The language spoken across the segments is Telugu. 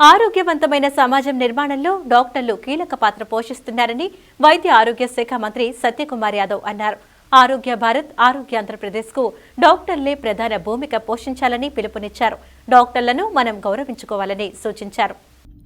ఆరోగ్యవంతమైన సమాజం నిర్మాణంలో డాక్టర్లు కీలక పాత్ర పోషిస్తున్నారని వైద్య ఆరోగ్య శాఖ మంత్రి సత్యకుమార్ యాదవ్ అన్నారు. ఆరోగ్య భారత్ ఆరోగ్య ఆంధ్రప్రదేశ్కు డాక్టర్లే ప్రధాన భూమిక పోషించాలని పిలుపునిచ్చారు. డాక్టర్లను మనం గౌరవించుకోవాలని సూచించారు.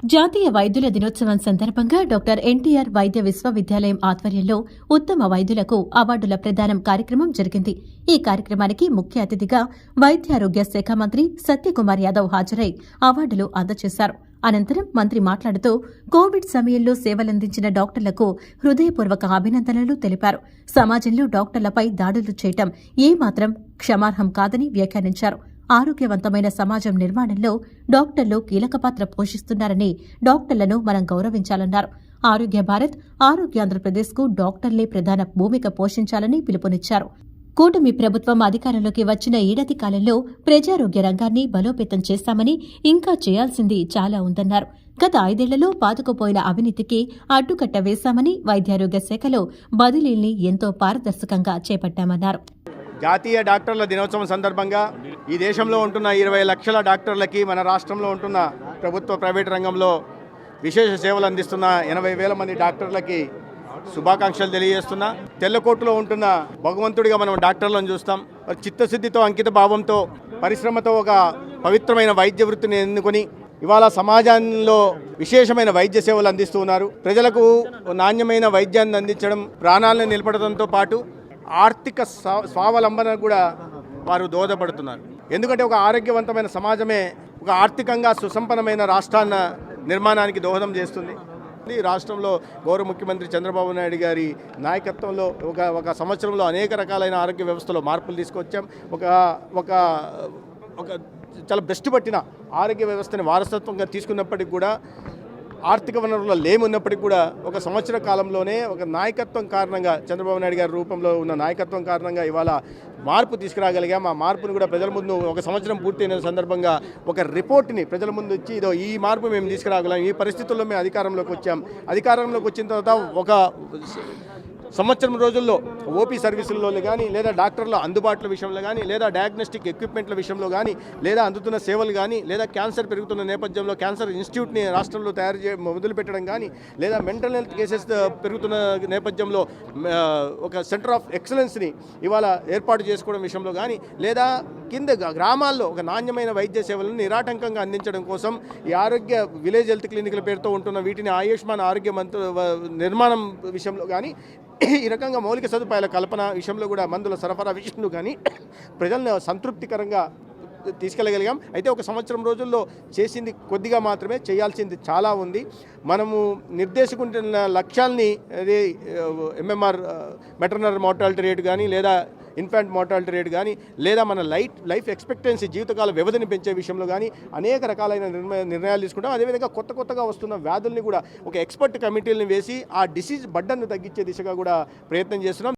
జాతీయ వైద్యుల దినోత్సవం సందర్భంగా డాక్టర్ ఎన్టీఆర్ వైద్య విశ్వవిద్యాలయం ఆధ్వర్యంలో ఉత్తమ వైద్యులకు అవార్డుల ప్రదానం కార్యక్రమం జరిగింది. ఈ కార్యక్రమానికి ముఖ్య అతిథిగా వైద్యారోగ్య శాఖ మంత్రి సత్యకుమార్ యాదవ్ హాజరై అవార్డులు అందజేశారు. అనంతరం మంత్రి మాట్లాడుతూ కోవిడ్ సమయంలో సేవలందించిన డాక్టర్లకు హృదయపూర్వక అభినందనలు తెలిపారు. సమాజంలో డాక్టర్లపై దాడులు చేయటం ఏమాత్రం క్షమార్హం కాదని వ్యాఖ్యానించారు. ఆరోగ్యవంతమైన సమాజం నిర్మాణంలో డాక్టర్లు కీలక పాత్ర పోషిస్తున్నారని డాక్టర్లను మనం గౌరవించాలన్నారు. ఆరోగ్య భారత్ ఆరోగ్య ఆంధ్రప్రదేశ్కు డాక్టర్లే ప్రధాన భూమిక పోషించాలని పిలుపునిచ్చారు. కూటమి ప్రభుత్వం అధికారంలోకి వచ్చిన ఏడాది కాలంలో ప్రజారోగ్య రంగాన్ని బలోపేతం చేస్తామని ఇంకా చేయాల్సింది చాలా ఉందన్నారు. గత ఐదేళ్ళలో పాతుకుపోయిన అవినీతికి అడ్డుకట్ట వేశామని వైద్యారోగ్య శాఖలో బదిలీల్ని ఎంతో పారదర్శకంగా చేపట్టామన్నారు. జాతీయ డాక్టర్ల దినోత్సవం సందర్భంగా ఈ దేశంలో ఉంటున్న ఇరవై లక్షల డాక్టర్లకి మన రాష్ట్రంలో ఉంటున్న ప్రభుత్వ ప్రైవేట్ రంగంలో విశేష సేవలు అందిస్తున్న ఎనభై వేల మంది డాక్టర్లకి శుభాకాంక్షలు తెలియజేస్తున్నా. తెల్లకోటులో ఉంటున్న భగవంతుడిగా మనం డాక్టర్లను చూస్తాం. చిత్తశుద్ధితో అంకిత భావంతో పరిశ్రమతో ఒక పవిత్రమైన వైద్య వృత్తిని ఎన్నుకొని ఇవాళ సమాజంలో విశేషమైన వైద్య సేవలు అందిస్తూ ఉన్నారు. ప్రజలకు నాణ్యమైన వైద్యాన్ని అందించడం ప్రాణాలను నిలబడటంతో పాటు ఆర్థిక స్వావలంబన కూడా వారు దోహదపడుతున్నారు. ఎందుకంటే ఒక ఆరోగ్యవంతమైన సమాజమే ఒక ఆర్థికంగా సుసంపన్నమైన రాష్ట్రాన్న నిర్మాణానికి దోహదం చేస్తుంది. రాష్ట్రంలో గౌరవ ముఖ్యమంత్రి చంద్రబాబు నాయుడు గారి నాయకత్వంలో ఒక ఒక సంవత్సరంలో అనేక రకాలైన ఆరోగ్య వ్యవస్థలో మార్పులు తీసుకొచ్చాం. ఒక ఒక ఒక చాలా బెస్ట్ పట్టిన ఆరోగ్య వ్యవస్థని వారసత్వంగా తీసుకున్నప్పటికి కూడా ఆర్థిక వనరుల లేమున్నప్పటికీ కూడా ఒక సంవత్సర కాలంలోనే ఒక నాయకత్వం కారణంగా చంద్రబాబు నాయుడు గారి రూపంలో ఉన్న నాయకత్వం కారణంగా ఇవాళ మార్పు తీసుకురాగలిగాం. ఆ మార్పును కూడా ప్రజల ముందు ఒక సంవత్సరం పూర్తయిన సందర్భంగా ఒక రిపోర్ట్ని ప్రజల ముందు ఇచ్చి ఇదో ఈ మార్పు మేము తీసుకురాగలం ఈ పరిస్థితుల్లో మేము అధికారంలోకి వచ్చాం. అధికారంలోకి వచ్చిన తర్వాత ఒక సంవత్సరం రోజుల్లో ఓపీ సర్వీసుల్లో కానీ లేదా డాక్టర్ల అందుబాటుల విషయంలో కానీ లేదా డయాగ్నోస్టిక్ ఎక్విప్మెంట్ల విషయంలో కానీ లేదా అందుతున్న సేవలు కానీ లేదా క్యాన్సర్ పెరుగుతున్న నేపథ్యంలో క్యాన్సర్ ఇన్స్టిట్యూట్ని రాష్ట్రంలో తయారు చే మొదలుపెట్టడం కానీ లేదా మెంటల్ హెల్త్ కేసెస్ పెరుగుతున్న నేపథ్యంలో ఒక సెంటర్ ఆఫ్ ఎక్సలెన్స్ని ఇవాళ ఏర్పాటు చేసుకోవడం విషయంలో కానీ లేదా కింద గ్రామాల్లో ఒక నాణ్యమైన వైద్య సేవలను నిరాటంకంగా అందించడం కోసం ఈ ఆరోగ్య విలేజ్ హెల్త్ క్లినిక్ల పేరుతో ఉంటున్న వీటిని ఆయుష్మాన్ ఆరోగ్య మంత్రి నిర్మాణం విషయంలో కానీ ఈ రకంగా మౌలిక సదుపాయాల కల్పన విషయంలో కూడా మందుల సరఫరా విషయంలో కానీ ప్రజలను సంతృప్తికరంగా తీసుకెళ్ళగలిగాం. అయితే ఒక సంవత్సరం రోజుల్లో చేసింది కొద్దిగా మాత్రమే చేయాల్సింది చాలా ఉంది. మనము నిర్దేశించుకుంటున్న లక్ష్యాల్ని అదే ఎంఎంఆర్ మెటర్నర్ మార్టాలిటీ రేట్ కానీ లేదా ఇన్ఫాంట్ మార్టాలిటీ రేట్ కానీ లేదా మన లైఫ్ లైఫ్ ఎక్స్పెక్టెన్సీ జీవితకాల వ్యవధిని పెంచే విషయంలో కానీ అనేక రకాలైన నిర్ణయ నిర్ణయాలు తీసుకుంటాం. అదేవిధంగా కొత్త కొత్తగా వస్తున్న వ్యాధుల్ని కూడా ఒక ఎక్స్పర్ట్ కమిటీలను వేసి ఆ డిసీజ్ బడ్డను తగ్గించే దిశగా కూడా ప్రయత్నం చేస్తున్నాం.